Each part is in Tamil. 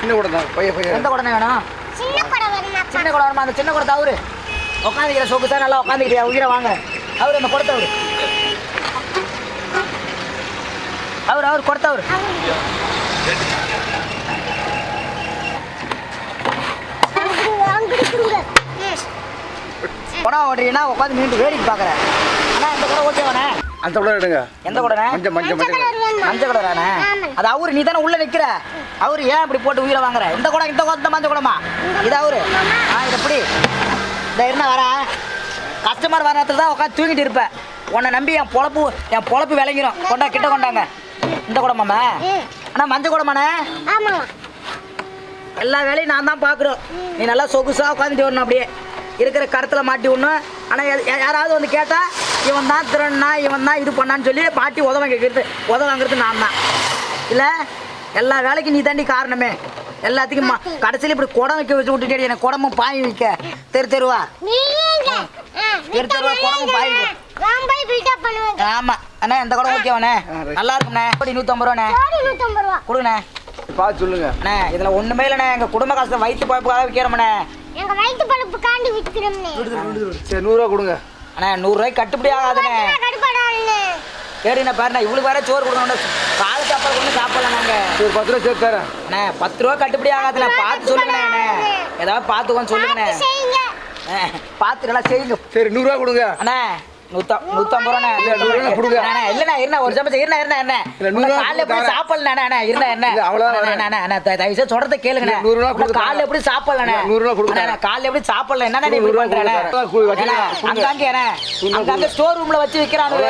சின்ன கூட தான் பையன் பையன் எந்த குடனை வேணும்? சின்ன குடம் வேணுமா சின்ன குடம் வேணுமா? அந்த சின்ன குடத்தை அவரு. உட்காந்துக்கிற சொக்கு தான் நல்லா உட்காந்துக்கிட்டியா உயிரை வாங்க. அவர் அந்த கொடுத்தவர் அவர். அவர் கொடுத்தவர் அங்கிட்டு கொடுங்க ம். குடம் ஓட்டுறீங்கன்னா உட்காந்து மீண்டும் வேடிக்கை பார்க்குறேன். ஆனால் இந்த குடம் ஓகேவானே அந்த கூட எடுங்க. எந்த குடனே மஞ்சள் மஞ்சள் மஞ்சள் மஞ்சள் குடரானே. அது அவரு நீ தானே உள்ள நிக்கிற? அவரு ஏன் இப்படி போட்டு உயிரை வாங்குற? இந்த குடம் இந்த குடம் இந்த மஞ்சள் குடமா? இது அவரு. ஆ இது எப்படி? இந்த என்ன வர கஸ்டமர் வர நேரத்துல தான் உட்காந்து தூங்கிட்டு இருப்பேன் உன்னை நம்பி என் பொழப்பு என் பொழப்பு விளங்கிடும் கொண்டா கிட்ட கொண்டாங்க. இந்த குடமாம்மா. அண்ணா மஞ்சள் குடமாண்ணே எல்லா வேலையும் நான் தான் பார்க்குறோம் நீ நல்லா சொகுசாக உட்காந்துட்டு வரணும் அப்படியே. இருக்கிற கருத்தில் மாட்டி விடணும். ஆனால் யாராவது வந்து கேட்டால் இவன் தான் திறன்னா இவன் தான் இது பண்ணான்னு சொல்லி பாட்டி உதவ கேட்குறது உதவ வாங்குறது நான் தான் இல்லை எல்லா வேலைக்கும் நீ தாண்டி காரணமே. எல்லாத்துக்கும் மா கடைசியில் இப்படி குடம் வைக்க வச்சு விட்டுட்டே எனக்கு குடமும் பாய் வைக்க. தெரு தெருவா. தெரு தெருவா குடமும் பாய் ஆமாம் அண்ணா இந்த குடம் ஓகேவாண்ணே. நல்லா இருக்குண்ணே கோடி நூற்றம்பது ரூபாண்ணே. கொடுங்கண்ணே. பார்த்து சொல்லுங்க. அண்ணே இதில் ஒன்றுமே இல்லைண்ணே. எங்கள் குடும்ப கஷ்டம் வயிற்று பழப்புக்காக விற்கிறோம்ண்ணே எங்க வயிற்று பழுப்பு காண்டி விற்கிறோம்னு சரி நூறுரூவா கொடுங்க. அண்ணா நூறுரூவாய்க்கு கட்டுப்படி ஆகாதுண்ணே. சரிண்ணே பாருண்ணே இவளுக்கு வேற சோறு கொடுக்கணும் காலை சாப்பாடு கொண்டு சாப்பிடலாம் நாங்கள் சரி பத்து ரூபா சேர்த்து தரேன். அண்ணே பத்து ரூபா கட்டுப்படி ஆகாதுண்ணே பார்த்து சொல்லுங்கண்ணே அண்ணே. ஏதாவது பார்த்துக்கோன்னு சொல்லுங்கண்ணே. பார்த்து நல்லா செய்யுங்க. சரி நூறுரூவா கொடுங்க. அண்ணே நூத்தம்பது ரூபா இல்லண்ணே இருண்ணே ஒரு இருண்ணே இருண்ணே என்ன காலைல எப்படி கொடுத்து சாப்பிடல அண்ணே இருண்ணே என்ன அவ்வளவுதான் தயவு செய்து சொல்றத கொடுத்து காலைல. எப்படி சாப்பிடலண்ணே? இல்ல, நூறு ரூபா. காலைல எப்படி சாப்பிடல என்னண்ணே நீ கொடுங்க. அங்கங்க. ஸ்டோர் ரூம்ல வச்சு விக்கிறானுங்க.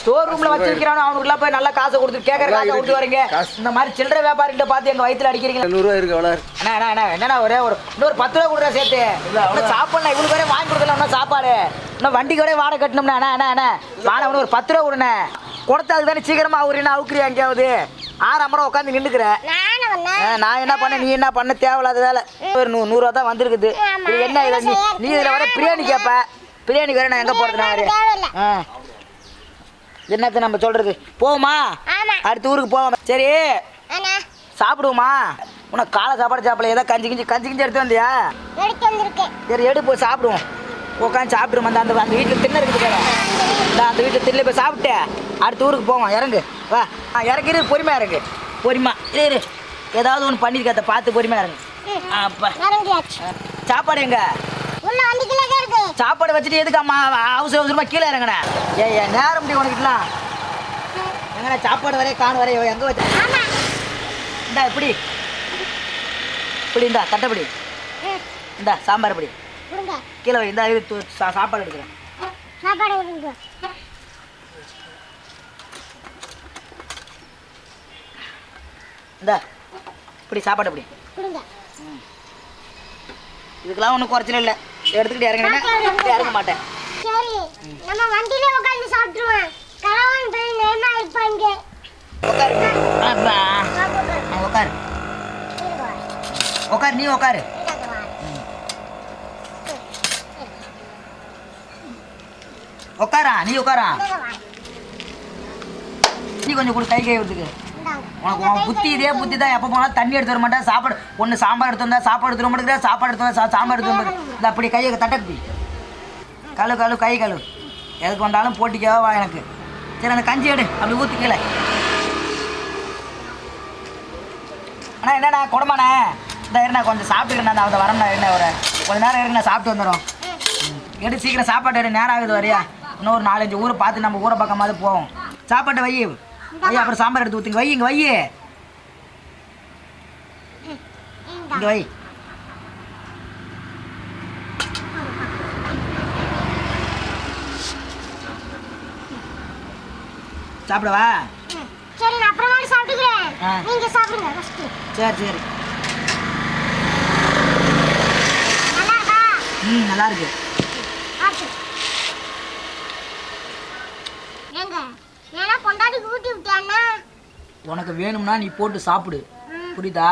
ஸ்டோர் ரூம்ல வச்சிருக்கிறானோ அவனுக்குலாம் போய் நல்லா காசை கொடுத்து கேட்கற காசை. கொடுத்து வரீங்க. இந்த மாதிரி சில்லறை வியாபாரிகிட்ட பார்த்து எங்க வயித்துல அடிக்கிறீங்க இருக்கு அவ்வளோ இருக்கு. அண்ணா அண்ணா அண்ணா என்னண்ணா ஒரே ஒரு இன்னொரு பத்து ரூபா கொடுக்குற சேர்த்து. சாப்பிடலாம் இவனுக்கு வரையும் வாங்கி கொடுக்கல இன்னும் சாப்பாடு. இன்னும் வண்டிக்கு வரையும் வாடகை கட்டணும்னா அண்ணா அண்ணா அண்ணா. வாடகை ஒரு பத்து ரூபா கொடுண்ணே. கொடுத்தா அதுக்கு தானே சீக்கிரமா அவருன்னா அவுக்குறியா எங்கேயாவது? ஆறாம் மரம் உட்காந்து நின்றுக்கிற நான் என்ன பண்ண நீ என்ன பண்ண? தேவையில்லாத வேலை. ஒரு நூ நூறுரூவா தான் வந்திருக்குது. என்ன இதை நீ நீ இதில் வர பிரியாணி கேட்ப பிரியாணி வேற நான் எங்கே போகிறது நான் என்னத்த நம்ம சொல்கிறது போவோமா? ஆமா. அடுத்த ஊருக்கு போவோம். சரி. சாப்பிடுவோமா? உனக்கு காலை சாப்பாடு சாப்பிடல. ஏதோ கஞ்சி கிஞ்சி கஞ்சி கிஞ்சி எடுத்து வந்தியா? சரி எடு போய் சாப்பிடுவோம். உட்காந்து சாப்பிடுவோம். அந்த அந்த அந்த வீட்டில் திண்ணை இருக்குது அந்த வீட்டில் திண்ணை போய் சாப்பிட்டு அடுத்த ஊருக்கு போவோம். இறங்கு. வா. ஆ இறங்கிரு பொறுமையாக இறங்கு. பொறுமா இரு இரு. ஏதாவது ஒன்று பண்ணியிருக்கத்த பார்த்து பொறுமையாக இறங்கு. அப்பா. சாப்பாடு எங்க? சாப்பாடு வச்சுட்டு எதுக்கு அம்மா அவசர அவசரமாக கீழே இறங்கினேன் ஏ ஏன் நேரம் முடியும் உனக்கிட்டலாம். எங்கண்ணா சாப்பாடு வரைய காண வரைய எங்கே வச்ச இந்தா இப்படி. இப்படி இந்தா தட்டப்படி. இந்தா சாம்பார் கொடுங்க. கீழே வை இந்த இது சாப்பாடு எடுக்கிறேன். சாப்பாடு இந்தா இப்படி சாப்பாடு இப்படி கொடுங்க. இதுக்கெல்லாம் ஒன்றும் குறைச்சல இல்லை. எடுத்துக்கிட்டு இறங்கினேன் இறங்க மாட்டேன். சரி நம்ம வண்டியிலே உட்காந்து சாப்பிட்டுருவோம். கலவான் போய் நேமா இருப்பாங்க உட்காரு. அப்பா. ஆ, உட்காரு. உட்காரு நீ உட்காரு. உட்காரா நீ உட்காரா? நீ கொஞ்சம் கொடு கை கை விட்டுக்கு. உனக்கு உன் புத்தி இதே புத்தி தான். எப்போ போனாலும் தண்ணி எடுத்து வர மாட்டேன் சாப்பாடு ஒன்று சாம்பார் எடுத்து வந்தா சாப்பாடு எடுத்து வர மாட்டேங்கிற சாப்பாடு எடுத்து வந்தா சாம்பார் எடுத்து வர இந்த அப்படி கையை தட்டக்குப்பி கழு கழு கை கழு. எதுக்கு வந்தாலும் போட்டிக்காக வா எனக்கு. சரி அந்த கஞ்சி எடு. அப்படி ஊற்றி கீழே. அண்ணா என்னண்ணா? குடமாண்ணே. இந்த இருண்ணா கொஞ்சம் சாப்பிட்டுக்கிறேன் அந்த அவன் என்ன ஒரு கொஞ்ச நேரம் இருக்குண்ணா சாப்பிட்டு வந்துடும் எடு சீக்கிரம் சாப்பாடு எடு. நேரம் ஆகுது வரையா? இன்னும் ஒரு நாலஞ்சு ஊரை பார்த்து நம்ம ஊரை பக்கமாவது போவோம். சாப்பாட்டை வை. வை அப்புறம் சாம்பார் எடுத்து ஊற்றுங்க வை இங்கே வை இங்கே வை. சாப்பிடவா? சரி நான் அப்புறமா சாப்பிட்டுக்கிறேன். ஆ. நீங்க சாப்பிடுங்க ஃபர்ஸ்ட் சரி சரி. நல்லா இருக்கா ம். நல்லா இருக்கு ஏங்க? ஏன்னா பொண்டாட்டிக்கு ஊட்டி விட்டியாண்ணா உனக்கு வேணும்னா நீ போட்டு சாப்பிடு. புரியுதா?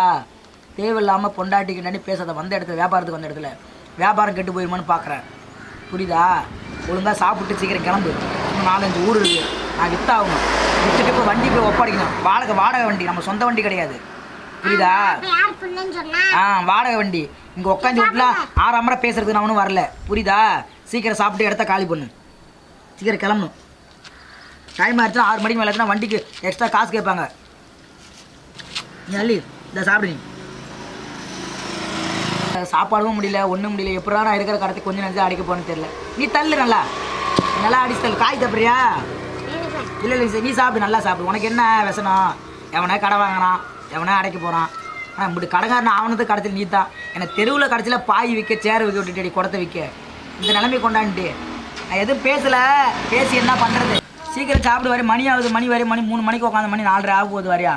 தேவையில்லாமல் பொண்டாட்டிக்கு நடி பேசாத. வந்த இடத்துல வியாபாரத்துக்கு வந்த இடத்துல. வியாபாரம் கெட்டு போயிருமான்னு பார்க்குறேன் புரியுதா? ஒழுங்காக சாப்பிட்டு சீக்கிரம் கிளம்பு. இன்னும் நாலஞ்சு ஊர் இருக்குது நான் வித்தாகணும் வித்துட்டு இப்போ வண்டி போய் ஒப்படைக்கணும். வாடகை வாடகை வண்டி. நம்ம சொந்த வண்டி கிடையாது. புரியுதா? ஆ வாடகை வண்டி. இங்கே உட்காந்து வீட்டில் ஆறாமரை பேசுறதுக்கு நான் ஒன்றும் வரல. புரியுதா? சீக்கிரம் சாப்பிட்டு இடத்த காலி பண்ணு. சீக்கிரம் கிளம்பணும். டைம் ஆயிடுச்சுன்னா ஆறு மணிக்கு மேலே வண்டிக்கு எக்ஸ்ட்ரா காசு கேட்பாங்க. நீ அள்ளி இந்த சாப்பிடு நீ. சாப்பாடும் முடியல ஒன்றும் முடியல. எப்படா நான் இருக்கிற கடத்தை கொஞ்சம் நேரத்தில் அடிக்க போகணும்னு தெரியல. நீ தள்ளு நல்லா. நல்லா அடிச்சு தள்ளு. காய் தப்புறியா இல்லை இல்லை நீ சாப்பிடு நல்லா சாப்பிடு. உனக்கு என்ன விசனம் எவனே கடை வாங்கினான் எவனே அடைக்க போகிறான் ஆனால் இப்படி கடைக்காரன் ஆவணத்து கடைத்தில் நீ தான் எனக்கு தெருவில் கடைசியில் பாய் விற்க சேர் விற்க விட்டுட்டு குடத்தை விற்க இந்த நிலைமை கொண்டான்ட்டு நான் எதுவும் பேசலை. பேசி என்ன பண்ணுறது சீக்கிரம் சாப்பிடு வரையும் மணி ஆகுது மணி வரை மணி மூணு மணிக்கு உட்காந்து மணி நாலரை ஆக போகுது வரையா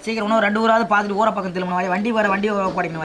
சீக்கிரம் இன்னும் ரெண்டு ஊராவது பார்த்துட்டு ஊரை பக்கம் திரும்பணும் வரை வண்டி வர வண்டி படிக்கணும்